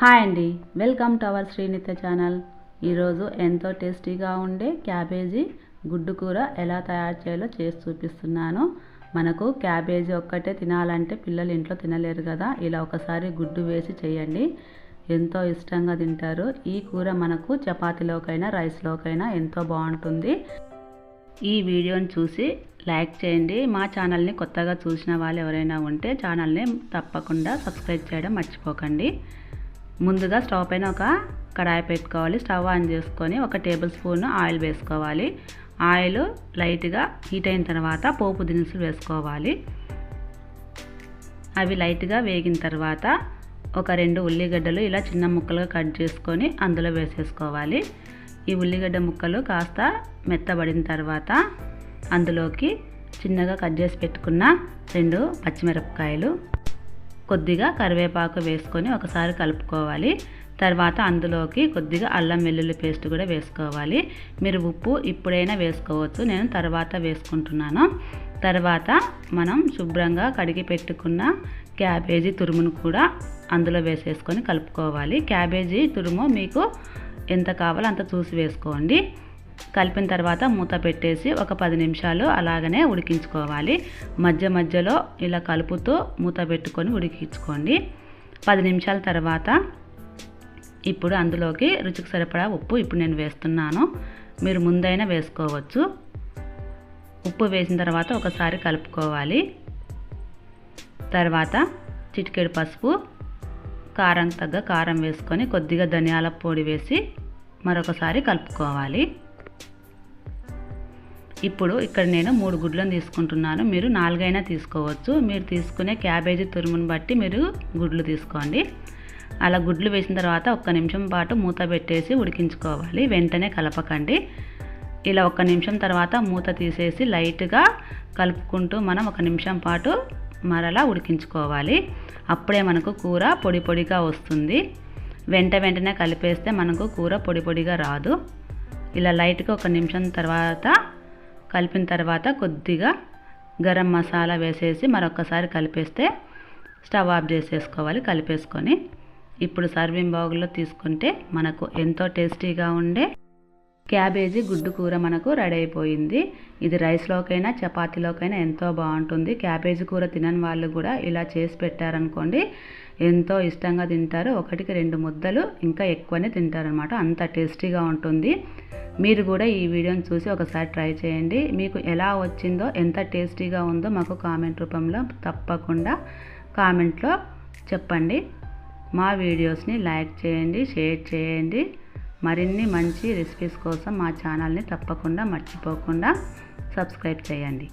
Hi అండి. Welcome to our Srinitya channel. ఈరోజు ఎంతో టేస్టీగా ఉండే క్యాబేజీ గుడ్డు కూర ఎలా తయారు చేయాలో చేసి చూపిస్తున్నాను. మనకు క్యాబేజీ ఒక్కటే తినాలంటే పిల్లలు ఇంట్లో తినలేరు కదా. ఇలా ఒకసారి గుడ్డు వేసి చేయండి. ఎంతో ఇష్టంగా తింటారు. ఈ కూర మనకు చపాతీలోకైనా రైస్లోకైనా ఎంతో బాగుంటుంది. ఈ వీడియోని చూసి లైక్ చేయండి. మా ఛానల్ని కొత్తగా చూసిన వాళ్ళు ఎవరైనా ఉంటే ఛానల్ని తప్పకుండా సబ్స్క్రైబ్ చేయడం మర్చిపోకండి. ముందుగా స్టవ్ పైన ఒక కడాయి పెట్టుకోవాలి. స్టవ్ ఆన్ చేసుకొని ఒక టేబుల్ స్పూన్ ఆయిల్ వేసుకోవాలి. ఆయిల్ లైట్గా హీట్ అయిన తర్వాత పోపు దినుసులు వేసుకోవాలి. అవి లైట్గా వేగిన తర్వాత ఒక రెండు ఉల్లిగడ్డలు ఇలా చిన్న ముక్కలుగా కట్ చేసుకొని అందులో వేసేసుకోవాలి. ఈ ఉల్లిగడ్డ ముక్కలు కాస్త మెత్తబడిన తర్వాత అందులోకి చిన్నగా కట్ చేసి పెట్టుకున్న రెండు పచ్చిమిరపకాయలు కొద్దిగా కరివేపాకు వేసుకొని ఒకసారి కలుపుకోవాలి. తర్వాత అందులోకి కొద్దిగా అల్లం వెల్లుల్లి పేస్ట్ కూడా వేసుకోవాలి. మీరు ఉప్పు ఇప్పుడైనా వేసుకోవచ్చు. నేను తర్వాత వేసుకుంటున్నాను. తర్వాత మనం శుభ్రంగా కడిగి పెట్టుకున్న క్యాబేజీ తురుమును కూడా అందులో వేసేసుకొని కలుపుకోవాలి. క్యాబేజీ తురుము మీకు ఎంత కావాలో అంత చూసి వేసుకోండి. కలిపిన తర్వాత మూత పెట్టేసి ఒక పది నిమిషాలు అలాగనే ఉడికించుకోవాలి. మధ్య మధ్యలో ఇలా కలుపుతూ మూత పెట్టుకొని ఉడికించుకోండి. పది నిమిషాల తర్వాత ఇప్పుడు అందులోకి రుచికి సరిపడా ఉప్పు ఇప్పుడు నేను వేస్తున్నాను. మీరు ముందైనా వేసుకోవచ్చు. ఉప్పు వేసిన తర్వాత ఒకసారి కలుపుకోవాలి. తర్వాత చిటికెడు పసుపు కారం తగ్గ కారం వేసుకొని కొద్దిగా ధనియాల పొడి వేసి మరొకసారి కలుపుకోవాలి. ఇప్పుడు ఇక్కడ నేను మూడు గుడ్లను తీసుకుంటున్నాను. మీరు నాలుగైనా తీసుకోవచ్చు. మీరు తీసుకునే క్యాబేజీ తురుమును బట్టి మీరు గుడ్లు తీసుకోండి. అలా గుడ్లు వేసిన తర్వాత ఒక్క నిమిషం పాటు మూత పెట్టేసి ఉడికించుకోవాలి. వెంటనే కలపకండి. ఇలా ఒక్క నిమిషం తర్వాత మూత తీసేసి లైట్గా కలుపుకుంటూ మనం ఒక నిమిషం పాటు మరలా ఉడికించుకోవాలి. అప్పుడే మనకు కూర పొడి పొడిగా వస్తుంది. వెంట వెంటనే కలిపేస్తే మనకు కూర పొడి పొడిగా రాదు. ఇలా లైట్గా ఒక నిమిషం తర్వాత కలిపిన తర్వాత కొద్దిగా గరం మసాలా వేసేసి మరొకసారి కలిపేస్తే స్టవ్ ఆఫ్ చేసేసుకోవాలి. కలిపేసుకొని ఇప్పుడు సర్వింగ్ బౌల్లో తీసుకుంటే మనకు ఎంతో టేస్టీగా ఉండే క్యాబేజీ గుడ్డు కూర మనకు రెడీ అయిపోయింది. ఇది రైస్లోకైనా చపాతీలోకైనా ఎంతో బాగుంటుంది. క్యాబేజీ కూర తినని వాళ్ళు కూడా ఇలా చేసి పెట్టారనుకోండి ఎంతో ఇష్టంగా తింటారు. ఒకటికి రెండు ముద్దలు ఇంకా ఎక్కువనే తింటారనమాట. అంత టేస్టీగా ఉంటుంది. మీరు కూడా ఈ వీడియోని చూసి ఒకసారి ట్రై చేయండి. మీకు ఎలా వచ్చిందో ఎంత టేస్టీగా ఉందో మాకు కామెంట్ రూపంలో తప్పకుండా కామెంట్లో చెప్పండి. మా వీడియోస్ని లైక్ చేయండి షేర్ చేయండి. మరిన్ని మంచి రెసిపీస్ కోసం మా ఛానల్ని తప్పకుండా మర్చిపోకుండా సబ్స్క్రైబ్ చేయండి.